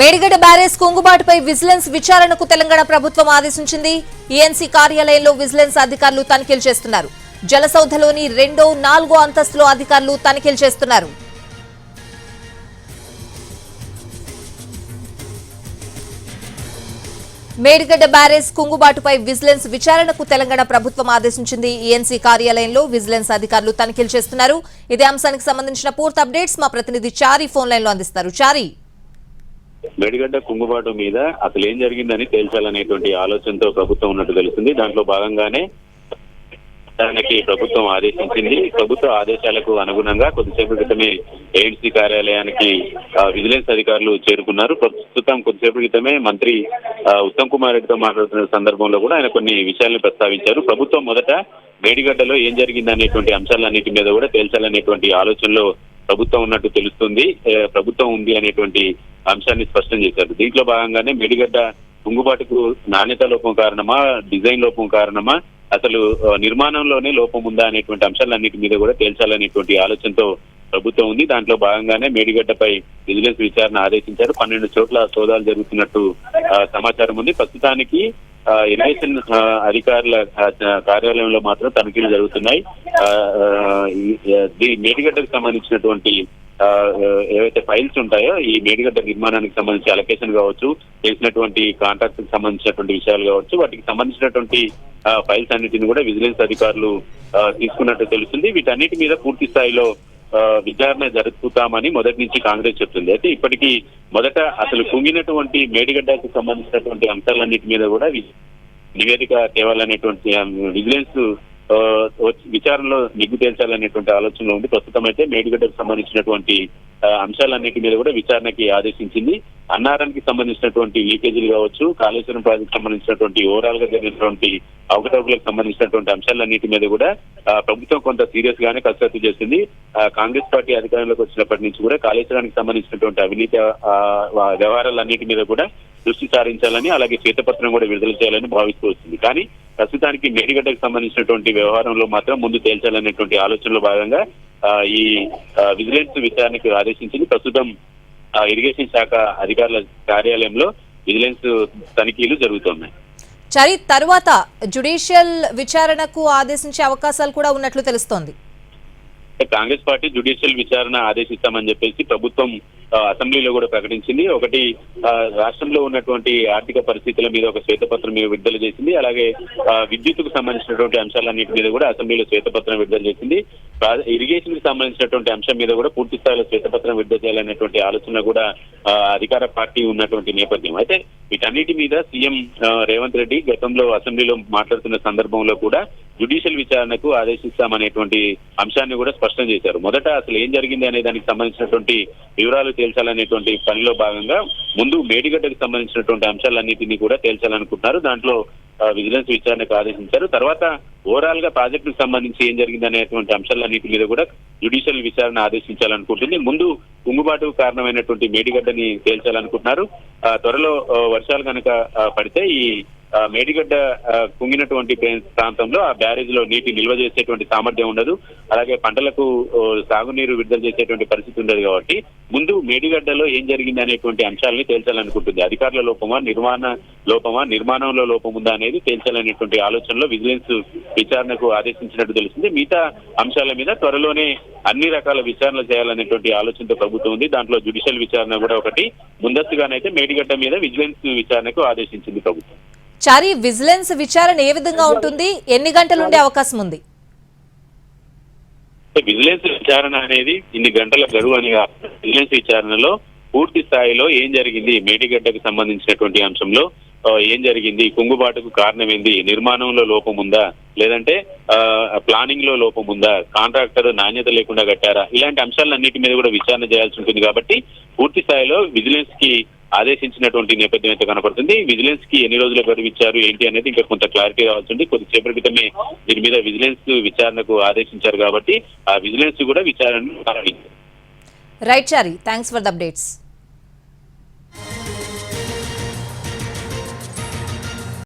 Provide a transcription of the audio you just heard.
Medigadda barrage కుంగుబాటుపై vigilance విచారణకు తెలంగాణ ప్రభుత్వం ఆదేశించింది. ఈఎన్సీ కార్యాలయంలో విజిలెన్స్ అధికారులు తనిఖీలు చేస్తున్నారు. జలసౌధలోని రెండో నాలుగో అంతస్తులో అధికారులు తనిఖీలు చేస్తున్నారు. మేడిగడ్డ బ్యారేజ్ కుంగుబాటుపై విజిలెన్స్ విచారణకు తెలంగాణ ప్రభుత్వం ఆదేశించింది. ఈఎన్సీ కార్యాలయంలో విజిలెన్స్ అధికారులు తనిఖీలు చేస్తున్నారు. ఇదే అంశానికి సంబంధించిన పూర్తి అప్డేట్స్ మా ప్రతినిధి చారీ ఫోన్ లైన్లో అందిస్తారు. చారీ. మేడిగడ్డ కుంగుబాటు మీద అసలు ఏం జరిగిందని తేల్చాలనేటువంటి ఆలోచనతో ప్రభుత్వం ఉన్నట్టు తెలుస్తుంది. దాంట్లో భాగంగానే దానికి ప్రభుత్వం ఆదేశించింది. ప్రభుత్వ ఆదేశాలకు అనుగుణంగా కొద్దిసేపు క్రితమే ఏఎన్సీ కార్యాలయానికి విజిలెన్స్ అధికారులు చేరుకున్నారు. ప్రస్తుతం కొద్దిసేపు క్రితమే మంత్రి ఉత్తమ్ కుమార్ రెడ్డితో మాట్లాడుతున్న సందర్భంలో కూడా ఆయన కొన్ని విషయాలను ప్రస్తావించారు. ప్రభుత్వం మొదట మేడిగడ్డలో ఏం జరిగింది అనేటువంటి అంశాలన్నిటి మీద కూడా తేల్చాలనేటువంటి ఆలోచనలో ప్రభుత్వం ఉన్నట్టు తెలుస్తుంది. ప్రభుత్వం ఉంది అనేటువంటి అంశాన్ని స్పష్టం చేశారు. దీంట్లో భాగంగానే మేడిగడ్డ తుంగుబాటుకు నాణ్యత లోపం కారణమా డిజైన్ లోపం కారణమా అసలు నిర్మాణంలోనే లోపం ఉందా అనేటువంటి అంశాలన్నిటి మీద కూడా తేల్చాలనేటువంటి ఆలోచనతో ప్రభుత్వం ఉంది. దాంట్లో భాగంగానే మేడిగడ్డపై విజిలెన్స్ విచారణ ఆదేశించారు. పన్నెండు చోట్ల సోదాలు జరుగుతున్నట్టు సమాచారం ఉంది. ప్రస్తుతానికి ఆ, అధికారుల కార్యాలయంలో మాత్రం తనిఖీలు జరుగుతున్నాయి. ఆ, మేడిగడ్డకు సంబంధించినటువంటి ఏవైతే ఫైల్స్ ఉంటాయో ఈ మేడిగడ్డ నిర్మాణానికి సంబంధించి అలొకేషన్ కావచ్చు చేసినటువంటి కాంట్రాక్ట్కి సంబంధించినటువంటి విషయాలు కావచ్చు వాటికి సంబంధించినటువంటి ఫైల్స్ అన్నిటిని కూడా విజిలెన్స్ అధికారులు తీసుకున్నట్టు తెలుస్తుంది. వీటన్నిటి మీద పూర్తి స్థాయిలో ఆ, విచారణ జరుపుతామని మొదటి నుంచి కాంగ్రెస్ చెప్తుంది. అయితే ఇప్పటికీ మొదట అసలు కుంగినటువంటి మేడిగడ్డకు సంబంధించినటువంటి అంశాలన్నిటి మీద కూడా నివేదిక తేవాలనేటువంటి విజిలెన్స్ విచారణలో నిగ్గు తేల్చాలనేటువంటి ఆలోచనలో ఉంది. ప్రస్తుతం అయితే మేడిగడ్డకు సంబంధించినటువంటి ఆ, అంశాలన్నిటి మీద కూడా విచారణకి ఆదేశించింది. అన్నారానికి సంబంధించినటువంటి లీకేజీలు కావచ్చు కాళేశ్వరం ప్రాజెక్ట్ సంబంధించినటువంటి ఓవరాల్గా జరిగినటువంటి అవకతవకలకు సంబంధించినటువంటి అంశాలన్నిటి మీద కూడా ప్రభుత్వం కొంత సీరియస్ గానే కసరత్తు చేసింది. కాంగ్రెస్ పార్టీ అధికారంలోకి వచ్చినప్పటి నుంచి కూడా కాళేశ్వరానికి సంబంధించినటువంటి అవినీతి వ్యవహారాలన్నిటి మీద కూడా దృష్టి సారించాలని అలాగే శ్వేతపత్రం కూడా విడుదల చేయాలని భావిస్తూ వస్తుంది కానీ ప్రస్తుతానికి మేడిగడ్డకు సంబంధించినటువంటి వ్యవహారంలో మాత్రం ముందు తేల్చాలనేటువంటి ఆలోచనలో భాగంగా ఈ విజిలెన్స్ విచారణకు ఆదేశించింది. ప్రస్తుతం ఇరిగేషన్ శాఖ అధికారుల కార్యాలయంలో విజిలెన్స్ తనిఖీలు జరుగుతున్నాయి. చరి తరువాత జ్యుడిషియల్ విచారణకు ఆదేశించే అవకాశాలు కూడా ఉన్నట్లు తెలుస్తోంది. కాంగ్రెస్ పార్టీ జ్యుడిషియల్ విచారణ ఆదేశిస్తామని చెప్పేసి ప్రభుత్వం అసెంబ్లీలో కూడా ప్రకటించింది. ఒకటి రాష్ట్రంలో ఉన్నటువంటి ఆర్థిక పరిస్థితుల మీద ఒక శ్వేతపత్రం మీద విడుదల చేసింది. అలాగే విద్యుత్కు సంబంధించినటువంటి అంశాలన్నిటి మీద కూడా అసెంబ్లీలో శ్వేతపత్రం విడుదల చేసింది. ఇరిగేషన్కి సంబంధించినటువంటి అంశం మీద కూడా పూర్తి స్థాయిలో శ్వేతపత్రం విడుదల చేయాలనేటువంటి ఆలోచన కూడా అధికార పార్టీ ఉన్నటువంటి నేపథ్యం. అయితే వీటన్నిటి మీద సీఎం రేవంత్ రెడ్డి గతంలో అసెంబ్లీలో మాట్లాడుతున్న సందర్భంలో కూడా జుడిషియల్ విచారణకు ఆదేశిస్తామనేటువంటి అంశాన్ని కూడా స్పష్టం చేశారు. మొదట అసలు ఏం జరిగింది అనే దానికి సంబంధించినటువంటి వివరాలు తేల్చాలనేటువంటి పనిలో భాగంగా ముందు మేడిగడ్డకు సంబంధించినటువంటి అంశాలన్నింటినీ కూడా తేల్చాలనుకుంటున్నారు. దాంట్లో విజిలెన్స్ విచారణకు ఆదేశించారు. తర్వాత ఓవరాల్గా ప్రాజెక్టుకు సంబంధించి ఏం జరిగింది అనేటువంటి అంశాలన్నింటి మీద కూడా జ్యుడిషియల్ విచారణ ఆదేశించాలనుకుంటుంది. ముందు కుంగుబాటు కారణమైనటువంటి మేడిగడ్డని తేల్చాలనుకుంటున్నారు. ఆ, త్వరలో వర్షాలు కనుక పడితే ఈ మేడిగడ్డ కుంగినటువంటి ప్రాంతంలో ఆ బ్యారేజ్లో నీటి నిల్వ చేసేటువంటి సామర్థ్యం ఉండదు. అలాగే పంటలకు సాగునీరు విడుదల చేసేటువంటి పరిస్థితి ఉండదు కాబట్టి ముందు మేడిగడ్డలో ఏం జరిగింది అనేటువంటి అంశాలని తేల్చాలనుకుంటుంది. అధికారుల లోపమా నిర్మాణ లోపమా నిర్మాణంలో లోపం ఉందా అనేది తేల్చాలనేటువంటి ఆలోచనలో విజిలెన్స్ విచారణకు ఆదేశించినట్టు తెలిసింది మిగతా అంశాల మీద త్వరలోనే అన్ని రకాల విచారణ చేయాలనేటువంటి ఆలోచనతో ప్రభుత్వం ఉంది. దాంట్లో జ్యుడిషియల్ విచారణ కూడా ఒకటి. ముందస్తుగానైతే మేడిగడ్డ మీద విజిలెన్స్ విచారణకు ఆదేశించింది ప్రభుత్వం. చారి విజిలెన్స్ విచారణ ఏ విధంగా ఉంటుంది? ఎన్ని గంటలు ఉండే అవకాశం ఉంది? విజిలెన్స్ విచారణ అనేది ఇన్ని గంటల గడువు అని విజిలెన్స్ విచారణలో పూర్తి స్థాయిలో ఏం జరిగింది మేడిగడ్డకు సంబంధించినటువంటి అంశంలో ఏం జరిగింది కుంగుబాటుకు కారణం ఏంది నిర్మాణంలో లోపం ఉందా లేదంటే ప్లానింగ్లో లోపం ఉందా కాంట్రాక్టర్ నాణ్యత లేకుండా కట్టారా ఇలాంటి అంశాలన్నిటి మీద కూడా విచారణ చేయాల్సి ఉంటుంది కాబట్టి పూర్తి స్థాయిలో విజిలెన్స్కి ఆదేశించినటువంటి నేపథ్యం అయితే కనపడుతుంది. విజిలెన్స్కి ఎన్ని రోజులు గడువు ఇచ్చారు ఏంటి అనేది ఇంకా కొంత క్లారిటీ రావాల్సింది కొద్దిసేపటి క్రితమే దీని మీద విజిలెన్స్ విచారణకు ఆదేశించారు కాబట్టి ఆ విజిలెన్స్ కూడా విచారణ ప్రారంభించారు. Right Chari thanks for the updates